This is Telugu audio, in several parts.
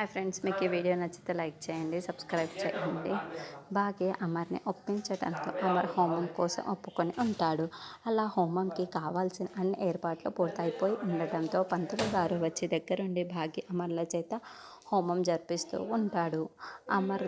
హాయ్ ఫ్రెండ్స్ మీకు ఈ వీడియో నచ్చితే లైక్ చేయండి సబ్స్క్రైబ్ చేయండి. బాగా అమర్ని ఒప్పించడంతో అమర్ హోమం కోసం ఒప్పుకొని ఉంటాడు. అలా హోమంకి కావాల్సిన అన్ని ఏర్పాట్లు పూర్తయిపోయి ఉండటంతో పంతులు గారు వచ్చి దగ్గరుండి భాగ్య అమర్ల చేత హోమం జరిపిస్తూ ఉంటాడు. అమర్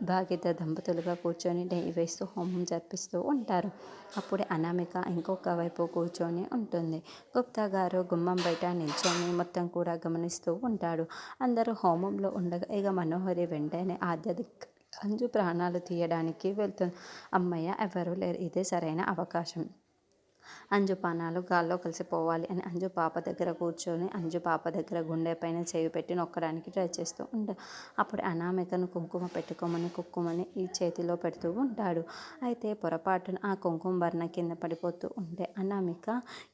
భాగ్యత దంపతులుగా కూర్చొని నెయ్యి వేస్తూ హోమం జరిపిస్తూ ఉంటారు. అప్పుడే అనామిక ఇంకొక వైపు కూర్చొని ఉంటుంది. గుప్తా గారు గుమ్మం బయట నిల్చొని మొత్తం కూడా గమనిస్తూ ఉంటాడు. అందరూ హోమంలో ఉండగా ఇక మనోహరి వెంటనే ఆధ్యాత్మిక అంజు ప్రాణాలు తీయడానికి వెళ్తుంది అమ్మయ్య ఎవరూ లేరు. ఇదే సరైన అవకాశం. అంజు పానాలు గాల్లో కలిసిపోవాలి అని అంజు పాప దగ్గర కూర్చొని అంజు పాప దగ్గర గుండె పైన చేయి పెట్టి నొక్కడానికి ట్రై చేస్తూ ఉంటాడు అప్పుడు అనామికను కుంకుమ పెట్టుకోమని కుక్కుమని ఈ చేతిలో పెడుతూ ఉంటాడు. అయితే పొరపాటున ఆ కుంకుమ భరణ కింద పడిపోతూ ఉంటే అనామిక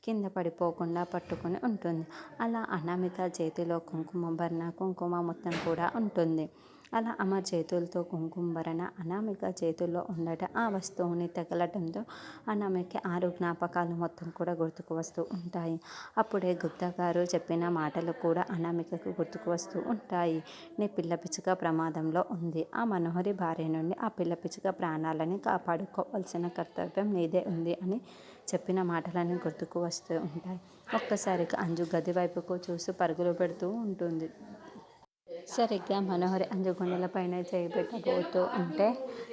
కింద పడిపోకుండా పట్టుకొని ఉంటుంది. అలా అనామిక చేతిలో కుంకుమ భరణ కుంకుమ మొత్తం కూడా ఉంటుంది. అలా అమర్ చేతులతో కుంకుమ భరణ అనామిక చేతుల్లో ఉండట ఆ వస్తువుని తగలటంతో అనామిక ఆరు జ్ఞాపకాలు మొత్తం కూడా గుర్తుకు వస్తూ ఉంటాయి. అప్పుడే గుప్తా గారు చెప్పిన మాటలు కూడా అనామికకు గుర్తుకు వస్తూ ఉంటాయి. నీ పిల్ల పిచ్చుక ప్రమాదంలో ఉంది. ఆ మనోహరి భార్య నుండి ఆ పిల్ల పిచ్చుక ప్రాణాలని కాపాడుకోవాల్సిన కర్తవ్యం నీదే ఉంది అని చెప్పిన మాటలన్నీ గుర్తుకు వస్తూ ఉంటాయి. ఒక్కసారిగా అంజు గది వైపుకు చూసి పరుగులు పెడుతూ ఉంటుంది. సరిగ్గా మనోహరి అంజుగుండెల పైన చేయి పెట్టబోతూ ఉంటే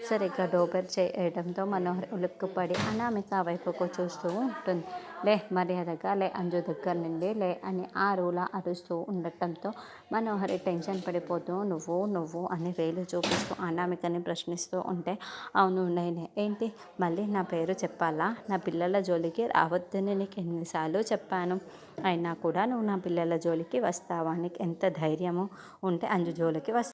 సరిగ్గా డోబర్ చేయడంతో మనోహరి ఉలుక్కుపడి అనామిక వైపుకు చూస్తూ ఉంటుంది. లే మర్యాదగా లే అంజు దగ్గర నుండి లే అని ఆరులా అరుస్తూ ఉండటంతో మనోహరి టెన్షన్ పడిపోతూ నువ్వు నువ్వు అని వేలు చూపిస్తూ అనామికని ప్రశ్నిస్తూ ఉంటే అవును నేనే. ఏంటి? మళ్ళీ నా పేరు చెప్పాలా? నా పిల్లల జోలికి రావద్దని నీకు ఎన్నిసార్లు చెప్పాను? అయినా కూడా నువ్వు నా పిల్లల జోలికి వస్తావా? నీకు ఎంత ధైర్యము ఉంటే అంజు జోలికి వస్తావు